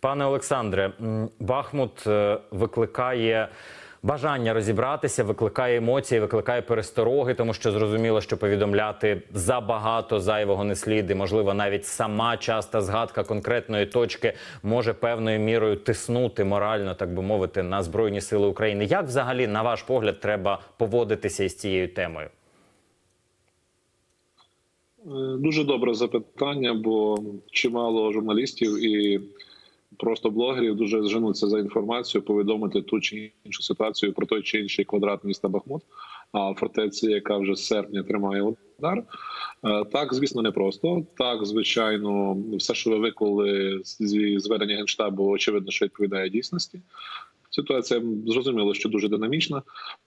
Пане Олександре, Бахмут е, викликає. Бажання розібратися викликає емоції, викликає перестороги, тому що зрозуміло, що повідомляти забагато зайвого не слід, і, можливо, навіть сама часта згадка конкретної точки може певною мірою тиснути морально, так би мовити, на збройні сили України. Як взагалі, на ваш погляд, треба поводитися із цією темою? Е, Дуже добре запитання, бо чимало журналістів і просто блогерів дуже зженуться за інформацію, повідомити ту чи іншу ситуацію про той чи інший квадрат міста Бахмут, а фортеці, яка вже з серпня тримає удар. Е, Так, звісно, непросто. Так, звичайно, все, що ви виклали зі зведення генштабу, очевидно, що відповідає дійсності. Ситуація зрозуміло, що дуже динамічна.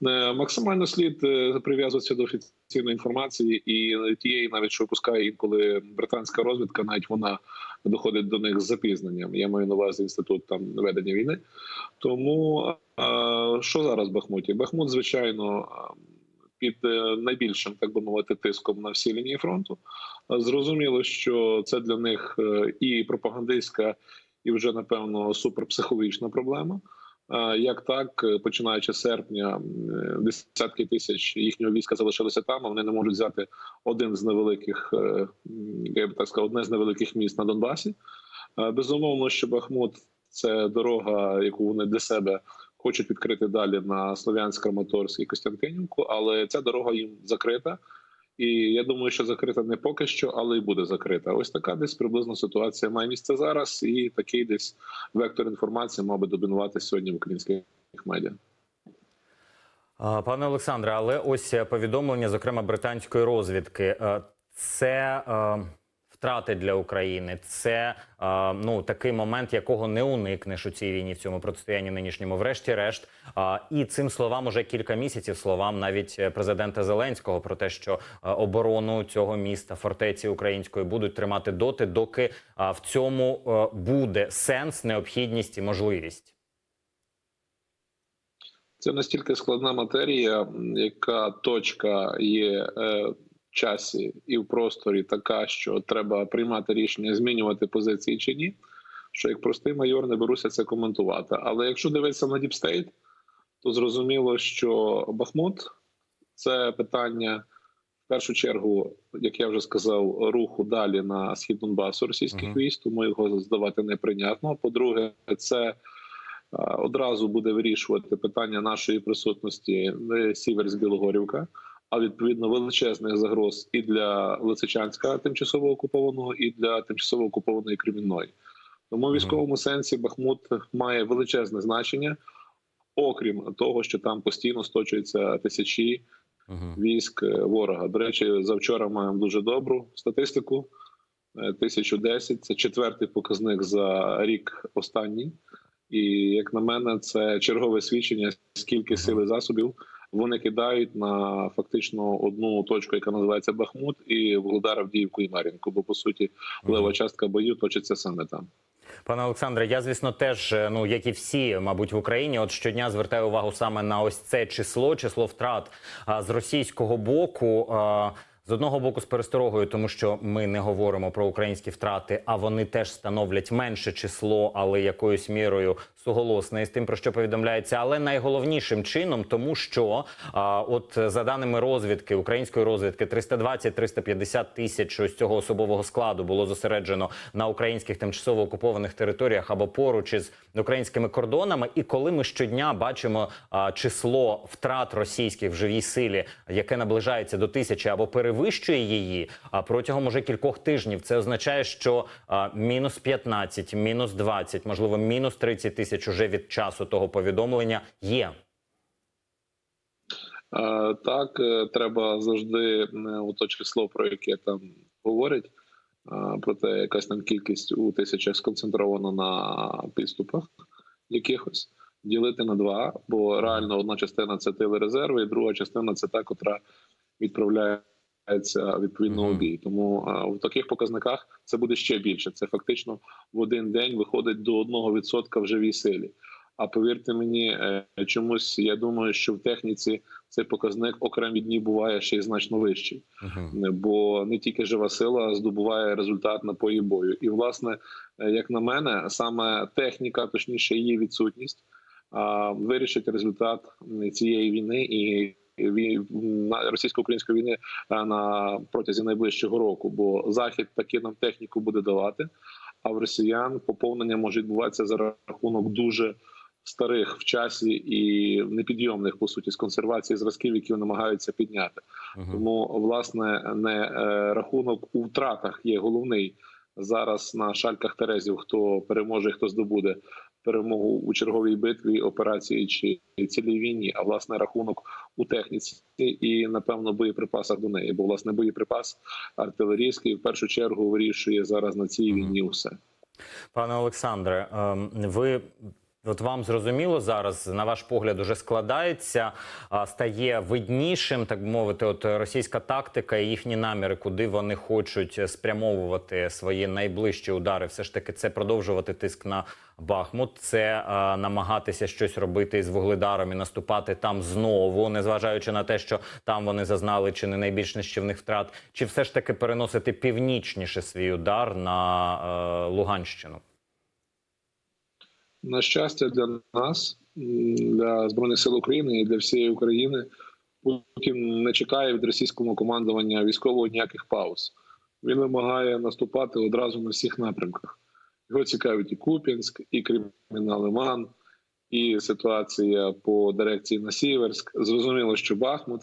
Е, Максимально слід е, прив'язуватися до офіційної інформації і тієї, навіть що випускає інколи британська розвідка, навіть вона доходить до них з запізненням. Я маю на увазі інститут там ведення війни. Тому що зараз Бахмуті? Бахмут, звичайно, під е, найбільшим, так би мовити, тиском на всій лінії фронту. Зрозуміло, що це для них і пропагандистська, і вже напевно суперпсихологічна проблема. Е, Як так, е, починаючи з серпня, е, десятки тисяч їхнього війська залишилися там. а Вони не можуть взяти один з невеликих, я би так сказав, одне з невеликих міст на Донбасі. Безумовно, що Бахмут це дорога, яку вони для себе хочуть відкрити далі на Слов'янськ, Краматорськ і Костянтинівку, але ця дорога їм закрита. І я думаю, що закрита не поки що, але й буде закрита. Ось така десь приблизно ситуація має місце зараз, і такий десь вектор інформації мав би домінувати сьогодні в українських медіа. Пане Олександре, але ось повідомлення, зокрема британської розвідки, е, це е, втрати для України. Це е, ну такий момент, якого не уникнеш у цій війні в цьому протистоянні нинішньому. Врешті-решт, е, і цим словам уже кілька місяців словам навіть е, президента Зеленського про те, що е, оборону цього міста, фортеці української будуть тримати доти, доки е, в цьому е, буде сенс, необхідність і можливість. Це настільки складна матерія, яка точка є е, часі і в просторі така, що треба приймати рішення, змінювати позиції чи ні. Що як простий майор не беруся це коментувати. Але якщо дивитися на діпстейт, то зрозуміло, що Бахмут це питання в першу чергу, як я вже сказав, руху далі на схід Донбасу російських Мгм. військ, тому його здавати неприйнятно. По-друге, це а, одразу буде вирішувати питання нашої присутності в Сіверськ Білогорівка, а відповідно величезних загроз і для Лисичанська тимчасово окупованого, і для тимчасово окупованої Кремінної. Тому в військовому сенсі Бахмут має величезне значення, окрім того, що там постійно сточуються тисячі військ е, ворога. До речі, завчора маємо дуже добру статистику. Е, 1010 – це четвертий показник за рік останній. І як на мене, це чергове свідчення, скільки сил і засобів вони кидають на фактично одну точку, яка називається Бахмут, і Володар, Авдіївку і Мар'їнку. Бо по суті, лева частка бою точиться саме там. Пане Олександре, я звісно теж, е, ну як і всі, мабуть, в Україні, от щодня звертаю увагу саме на ось це число, число втрат а, з російського боку. А, з одного боку, з пересторогою, тому що ми не говоримо про українські втрати, а вони теж становлять менше число, але якоюсь мірою суголосне із тим, про що повідомляється. Але найголовнішим чином, тому що а, от за даними розвідки української розвідки, 320-350 тисяч ось цього особового складу було зосереджено на українських тимчасово окупованих територіях або поруч із українськими кордонами. І коли ми щодня бачимо а, число втрат російських в живій силі, яке наближається до тисячі або перевищує її, протягом уже кількох тижнів, це означає, що мінус 15, мінус 20, можливо, мінус 30 тисяч уже від часу того повідомлення є. Так, е, треба завжди не то число, про яке там говорять. Проте якась там кількість у тисячах сконцентрована на підступах якихось ділити на два, бо реально одна частина це тили резерви, і друга частина це та, котра відправляється відповідно у Мгм. бій. Тому е, в таких показниках це буде ще більше. Це фактично в один день виходить до 1% в живій силі. А повірте мені, е, чомусь я думаю, що в техніці цей показник окремі дні буває ще й значно вищий Угу. бо не тільки жива сила здобуває результат на полі бою. І, власне, е, як на мене, саме техніка, точніше, її відсутність, вирішить результат цієї війни і російсько-української війни на протязі найближчого року. Бо захід таки нам техніку буде давати. А в росіян поповнення може відбуватися за рахунок дуже старих в часі і непідйомних по суті з консервації зразків, які намагаються підняти. Тому власне не е, рахунок у втратах є головний зараз на шальках Терезів. Хто переможе, хто здобуде перемогу у черговій битві, операції чи цілій війні, а власне рахунок у техніці і напевно боєприпасах до неї. Бо власне боєприпас артилерійський в першу чергу вирішує зараз на цій війні усе. Пане Олександре, ем, ви от вам зрозуміло зараз, на ваш погляд, уже складається, стає виднішим, так би мовити, от російська тактика і їхні наміри, куди вони хочуть спрямовувати свої найближчі удари. Все ж таки, це продовжувати тиск на Бахмут, це а, намагатися щось робити із вугледаром і наступати там знову, незважаючи на те, що там вони зазнали чи не найбільш нищівних втрат, чи все ж таки переносити північніше свій удар на е, Луганщину. На щастя, для нас, для збройних сил України і для всієї України, Путін не чекає від російського командування військового ніяких пауз. Він вимагає наступати одразу на всіх напрямках. Його цікавить і Куп'янськ, і Кремінна Лиман, і ситуація по дирекції на Сіверськ. Зрозуміло, що Бахмут.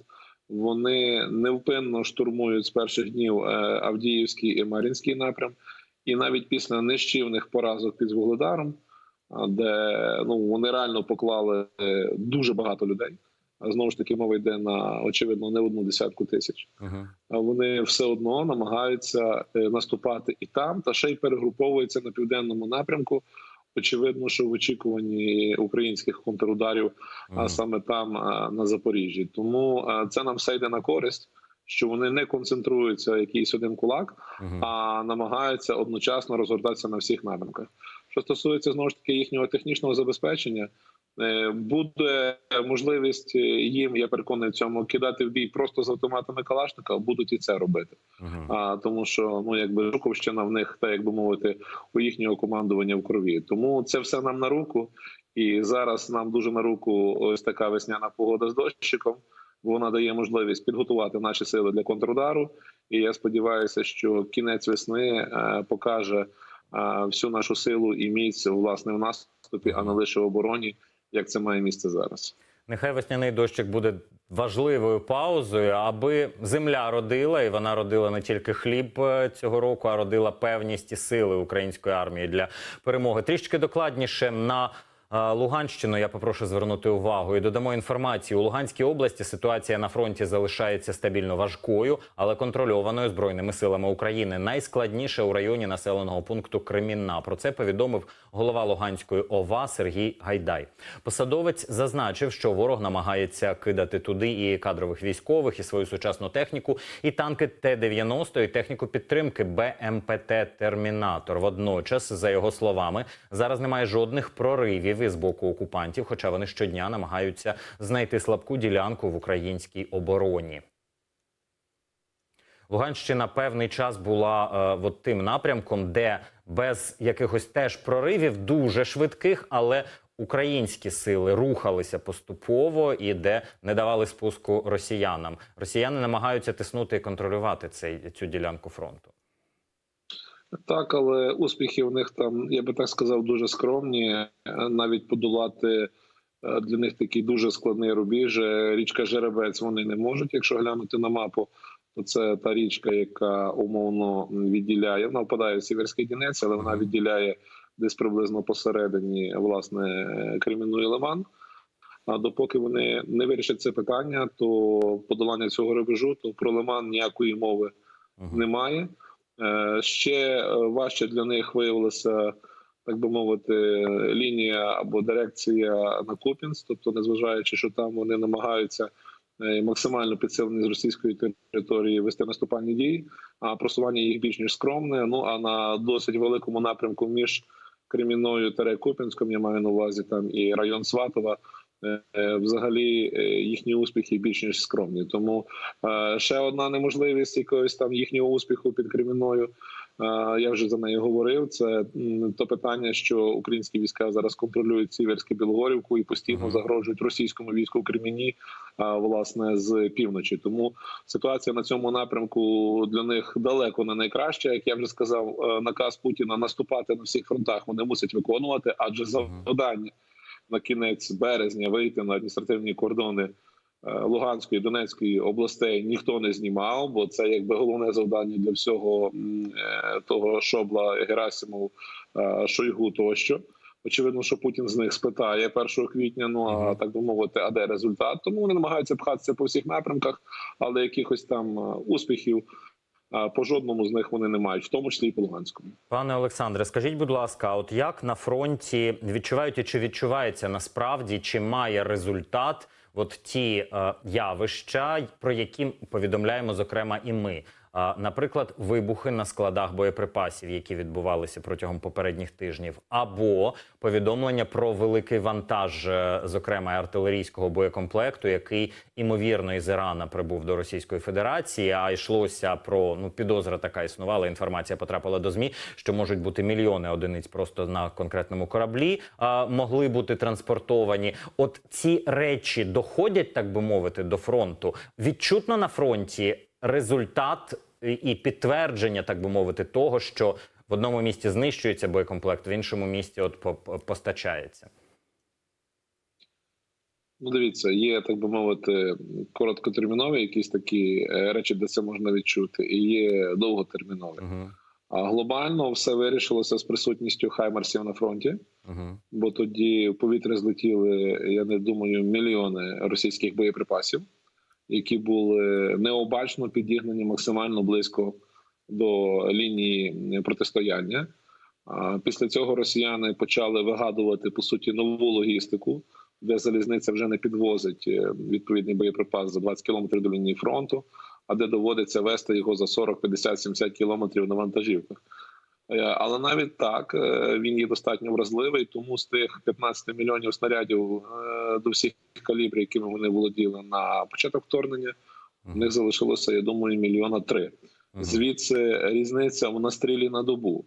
Вони невпинно штурмують з перших днів е, Авдіївський і Мар'їнський напрям, і навіть після нищівних поразок під Вугледаром, де ну вони реально поклали е, дуже багато людей. Знову ж таки мова йде на очевидно не одну десятку тисяч. Угу. А вони все одно намагаються е, наступати і там, та ще й перегруповуються на південному напрямку. Очевидно, що в очікуванні українських контрударів, а саме там на Запоріжжі. Тому це нам все йде на користь, що вони не концентруються якийсь один кулак, а намагаються одночасно розгортатися на всіх напрямках. Що стосується знову ж таки їхнього технічного забезпечення, е, буде можливість їм, я переконаний в цьому, кидати в бій просто з автоматами Калашника, будуть і це робити. А тому, що ну якби Жуковщина в них, так як би мовити, у їхнього командування в крові. Тому це все нам на руку, і зараз нам дуже на руку ось така весняна погода з дощиком. Вона дає можливість підготувати наші сили для контрудару. І я сподіваюся, що кінець весни е, покаже всю нашу силу і міць власне в наступі, а не лише в обороні, як це має місце зараз. Нехай весняний дощик буде важливою паузою, аби земля родила, і вона родила не тільки хліб е, цього року, а родила певність і сили української армії для перемоги. Трішки докладніше на Луганщину я попрошу звернути увагу і додамо інформацію. У Луганській області ситуація на фронті залишається стабільно важкою, але контрольованою збройними силами України. Найскладніше у районі населеного пункту Кремінна. Про це повідомив голова Луганської ОВА Сергій Гайдай. Посадовець зазначив, що ворог намагається кидати туди і кадрових військових, і свою сучасну техніку, і танки Т-90, і техніку підтримки БМПТ Термінатор. Водночас, за його словами, зараз немає жодних проривів із боку окупантів, хоча вони щодня намагаються знайти слабку ділянку в українській обороні. Луганщина певний час була е, от тим напрямком, де без якихось теж проривів, дуже швидких, але українські сили рухалися поступово і де не давали спуску росіянам. Росіяни намагаються тиснути і контролювати цей цю ділянку фронту. Так, але успіхи в них там, я би так сказав, дуже скромні. Е, Навіть подолати е, для них такий дуже складний рубіж. Е, Річка Жеребець вони не можуть. Якщо глянути на мапу, то це та річка, яка умовно відділяє. Вона впадає в Сіверський Дінець, але вона відділяє десь приблизно посередині власне Кремінну і Лиман. А допоки вони не вирішать це питання, то подолання цього рубежу, то про Лиман ніякої мови немає. Е, Ще е, важче для них виявилася, так би мовити, лінія або дирекція на Купінськ. Тобто, незважаючи, що там вони намагаються е, максимально підсилені з російської території вести наступальні дії, а просування їх більш ніж скромне. Ну а на досить великому напрямку між Кремінною тере Купінськом, я маю на увазі там і район Сватова. Е, Взагалі е, їхні успіхи більш ніж скромні. Тому е, ще одна неможливість якогось там їхнього успіху під Креміною. Я вже за нею говорив. Це то питання, що українські війська зараз контролюють Сіверську Білогорівку і постійно загрожують російському війську в Креміні, а, власне, з півночі. Тому ситуація на цьому напрямку для них далеко не найкраща. Як я вже сказав, наказ Путіна наступати на всіх фронтах вони мусять виконувати, адже завдання на кінець березня вийти на адміністративні кордони. е, Луганської Донецької областей ніхто не знімав, бо це якби головне завдання для всього е, того Шобла, Герасимов, е, Шойгу тощо. Очевидно, що Путін з них спитає 1 квітня. Ну а так би мовити, а де результат? Тому вони намагаються пхатися по всіх напрямках, але якихось там успіхів по жодному з них вони не мають, в тому числі і по Луганському. Пане Олександре, скажіть, будь ласка, от як на фронті відчувають чи відчувається насправді, чи має результат от ті е, явища, про які повідомляємо зокрема і ми? Наприклад, вибухи на складах боєприпасів, які відбувалися протягом попередніх тижнів, або повідомлення про великий вантаж, е, зокрема артилерійського боєкомплекту, який імовірно із Ірана прибув до Російської Федерації. А йшлося про ну підозра така існувала. Інформація потрапила до змі, що можуть бути мільйони одиниць просто на конкретному кораблі, а могли бути транспортовані. От ці речі доходять, так би мовити, до фронту. Відчутно на фронті результат і- підтвердження, так би мовити, того, що в одному місці знищується боєкомплект, в іншому місці от по- по- постачається. Ну, дивіться, є так би мовити, короткотермінові якісь такі е, речі, де це можна відчути, і є довготермінові. Угу. А глобально все вирішилося з присутністю хаймерсів на фронті. Угу. бо тоді в повітря злетіли, я не думаю, мільйони російських боєприпасів, які були необачно підігнані максимально близько до лінії протистояння. Після цього росіяни почали вигадувати по суті нову логістику, де залізниця вже не підвозить е, відповідний боєприпас за 20 кілометрів до лінії фронту, а де доводиться вести його за 40, 50, 70 кілометрів на вантажівках. Е, Але навіть так е, він є достатньо вразливий, тому з тих 15 мільйонів снарядів е, до всіх калібрів, якими вони володіли на початок вторгнення, в них залишилося, я думаю, мільйона три. Звідси різниця в настрілі на добу.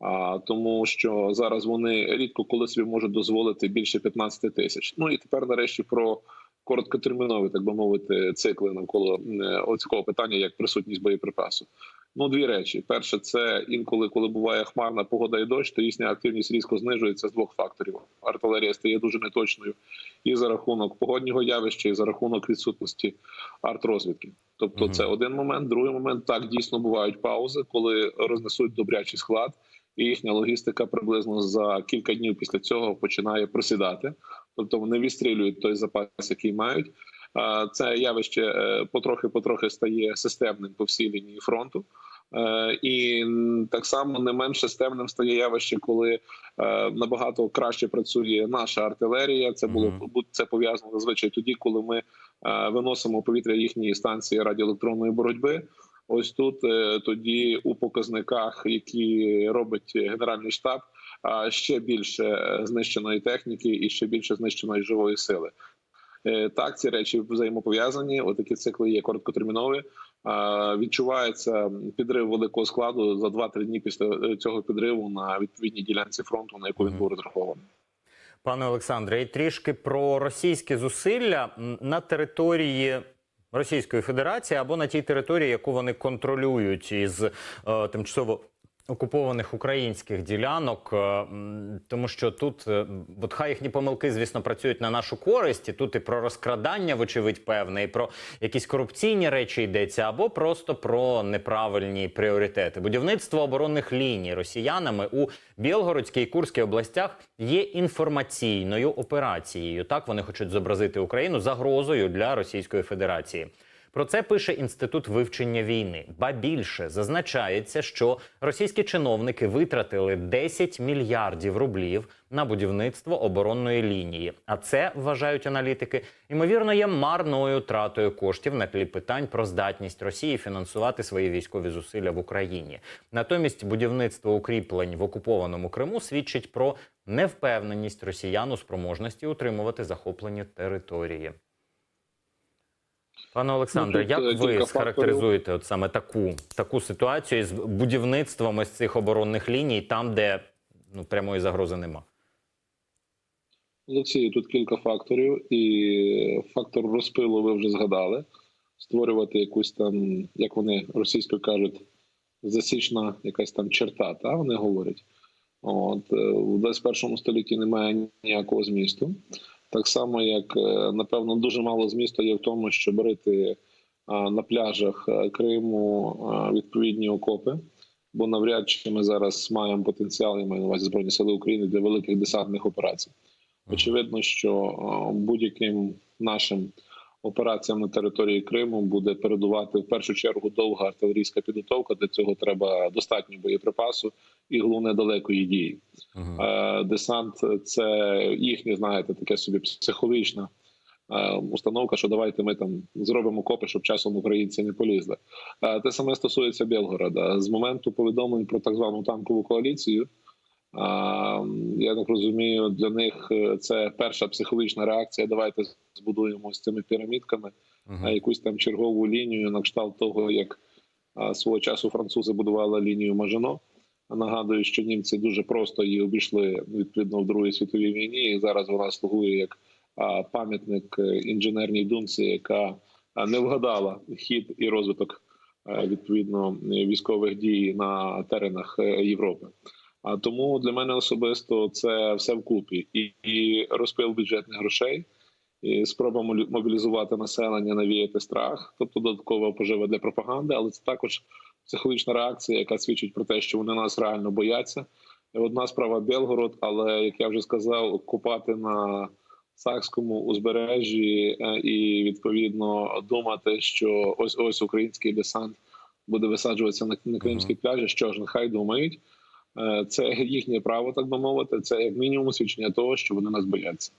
А тому, що зараз вони рідко коли собі можуть дозволити більше 15 тисяч. Ну і тепер, нарешті, про короткотермінові, так би мовити, цикли навколо оцього питання, як присутність боєприпасу. Ну, дві речі: перше, це інколи, коли буває хмарна погода і дощ, то їхня активність різко знижується з двох факторів. Артилерія стає дуже неточною і за рахунок погоднього явища, і за рахунок відсутності артрозвідки. Тобто, Мгм. це один момент. Другий момент так дійсно бувають паузи, коли рознесуть добрячий склад, і їхня логістика приблизно за кілька днів після цього починає просідати. Тобто вони відстрілюють той запас, який мають. Це явище е, потрохи-потрохи стає системним по всій лінії фронту. Е, І так само не менш системним стає явище, коли е, набагато краще працює наша артилерія. Це було це пов'язано зазвичай тоді, коли ми е, виносимо повітря їхні станції радіоелектронної боротьби. Ось тут тоді у показниках, які робить генеральний штаб, ще більше знищеної техніки і ще більше знищеної живої сили. Е, Так, ці речі взаємопов'язані. Отакі цикли є короткотермінові. Відчувається підрив великого складу за 2-3 дні після е, цього підриву на відповідній ділянці фронту, на яку він був розрахований. Пане Олександре, і трішки про російські зусилля на території Російської Федерації або на тій території, яку вони контролюють із е, тимчасово окупованих українських ділянок, е, тому що тут е, от хай їхні помилки, звісно, працюють на нашу користь. І тут і про розкрадання, вочевидь, певне, і про якісь корупційні речі йдеться, або просто про неправильні пріоритети. Будівництво оборонних ліній росіянами у Білгородській і Курській областях є інформаційною операцією. Так вони хочуть зобразити Україну загрозою для Російської Федерації. Про це пише інститут вивчення війни. Ба більше зазначається, що російські чиновники витратили 10 мільярдів рублів на будівництво оборонної лінії. А це вважають аналітики, ймовірно, є марною тратою коштів на тлі питань про здатність Росії фінансувати свої військові зусилля в Україні. Натомість будівництво укріплень в окупованому Криму свідчить про невпевненість росіян у спроможності утримувати захоплені території. Пане Олександре, Ну, як ви схарактеризуєте от саме таку, таку ситуацію з будівництвом ось цих оборонних ліній, там, де ну прямої загрози нема? Олексій, тут кілька факторів, і фактор розпилу ви вже згадали. Створювати якусь там, як вони російською кажуть, засічна якась там черта, та вони говорять. От е, в 21 столітті немає ніякого змісту. Так само, як е, напевно, дуже мало змісту є в тому, щоб брити на пляжах е, Криму відповідні окопи. Бо навряд чи ми зараз маємо потенціал, я маю на увазі Збройні Сили України для великих десантних операцій. Очевидно, що будь-яким нашим операціям на території Криму буде передувати в першу чергу довга артилерійська підготовка. Для цього треба достатньо боєприпасу і головне далекої дії. Угу. Е, Десант це їхнє, знаєте, таке собі психологічна е, установка, що давайте ми там зробимо копи, щоб часом українці не полізли. Е, Те саме стосується Білгорода. З моменту повідомлень про так звану танкову коаліцію. Я так розумію, для них е, це перша психологічна реакція. Давайте збудуємо з цими пірамідками Угу. а якусь там чергову лінію на кшталт того, як свого часу французи будували лінію Мажино. Нагадую, що німці дуже просто її обійшли відповідно в Другій світовій війні. І зараз вона слугує як пам'ятник е, інженерній думці, яка не вгадала хід і розвиток е, відповідно військових дій на теренах Європи. А тому для мене особисто це все вкупі і, і розпил бюджетних грошей і спроба мобілізувати населення, навіяти страх, тобто додаткова пожива для пропаганди, але це також психологічна реакція, яка свідчить про те, що вони нас реально бояться. Одна справа Белгород, але як я вже сказав, купати на Сакському узбережжі е, і відповідно думати, що ось ось український десант буде висаджуватися на, на кримські пляжі. Що ж, нехай думають. Е, Це їхнє право, так би мовити. Це як мінімум свідчення того, що вони нас бояться.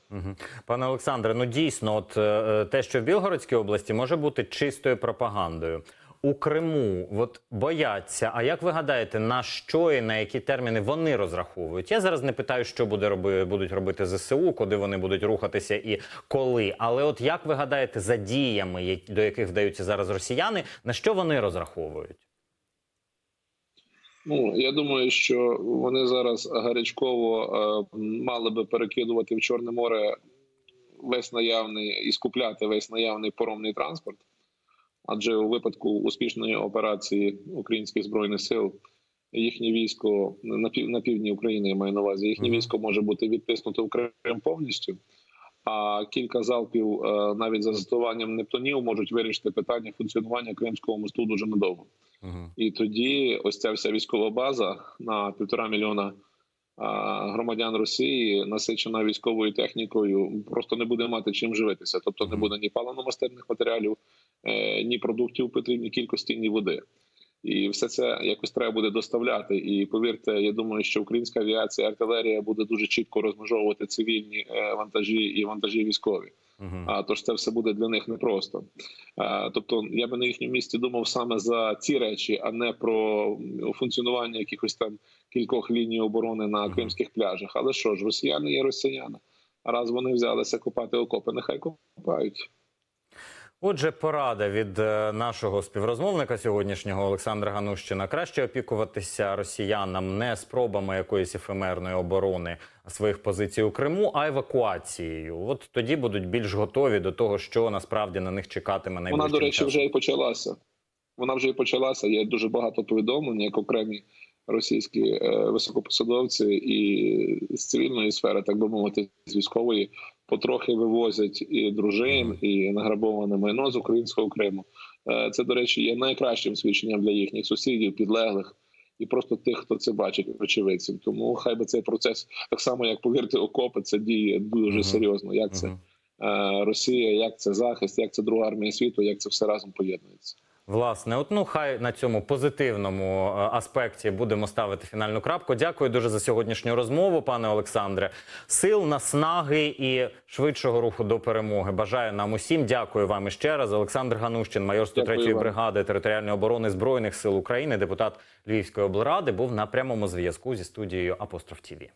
Пане Олександре, ну дійсно, от е, те, що в Білгородській області може бути чистою пропагандою. У Криму от бояться. А як ви гадаєте, на що і на які терміни вони розраховують? Я зараз не питаю, що буде роби, будуть робити ЗСУ, куди вони будуть рухатися і коли. Але от як ви гадаєте, за діями, до яких вдаються зараз росіяни, на що вони розраховують? Ну я думаю, що вони зараз гарячково е, мали би перекидувати в Чорне море весь наявний і скупляти весь наявний поромний транспорт. Адже у випадку успішної операції українських збройних сил їхнє військо на пів на півдні України я маю на увазі. Їхнє військо може бути відтиснуто в Крим повністю. А кілька залпів е, навіть за застосуванням нептунів можуть вирішити питання функціонування Кримського мосту дуже надовго. Угу. І тоді ось ця вся військова база на півтора мільйона громадян Росії, насичена військовою технікою, просто не буде мати чим живитися. Тобто не буде ні паливно-мастильних матеріалів, е, ні продуктів потрібній кількості, ні води. І все це якось треба буде доставляти. І повірте, я думаю, що українська авіація, артилерія буде дуже чітко розмежовувати цивільні е, вантажі і вантажі військові. А тож це все буде для них непросто. Тобто, я би на їхньому місці думав саме за ці речі, а не про функціонування якихось там кількох ліній оборони на кримських пляжах. Але що ж, росіяни є росіяни. А раз вони взялися копати окопи, нехай копають. Отже, порада від е, нашого співрозмовника сьогоднішнього Олександра Ганущина. Краще опікуватися росіянам не спробами якоїсь ефемерної оборони своїх позицій у Криму, а евакуацією. От тоді будуть більш готові до того, що насправді на них чекатиме найближчим Вона, до речі, часом. вже і почалася. Вона вже і почалася. Є дуже багато повідомлень, як окремі російські е, високопосадовці і з цивільної сфери, так би мовити, з військової, потрохи вивозять і дружин, і награбоване майно з українського Криму. Е, Це, до речі, є найкращим свідченням для їхніх сусідів, підлеглих. І просто тих, хто це бачить, очевидців. Тому хай би цей процес так само, як повірте, окопи, це діє дуже серйозно. Як це Росія, як це захист, як це друга армія світу, як це все разом поєднується. Власне, от ну хай на цьому позитивному е, аспекті будемо ставити фінальну крапку. Дякую дуже за сьогоднішню розмову, пане Олександре. Сил, наснаги і швидшого руху до перемоги. Бажаю нам усім. Дякую вам іще раз. Олександр Ганущин, майор 103-ї бригади територіальної оборони збройних сил України, депутат Львівської облради, був на прямому зв'язку зі студією Апостроф ТІВІ.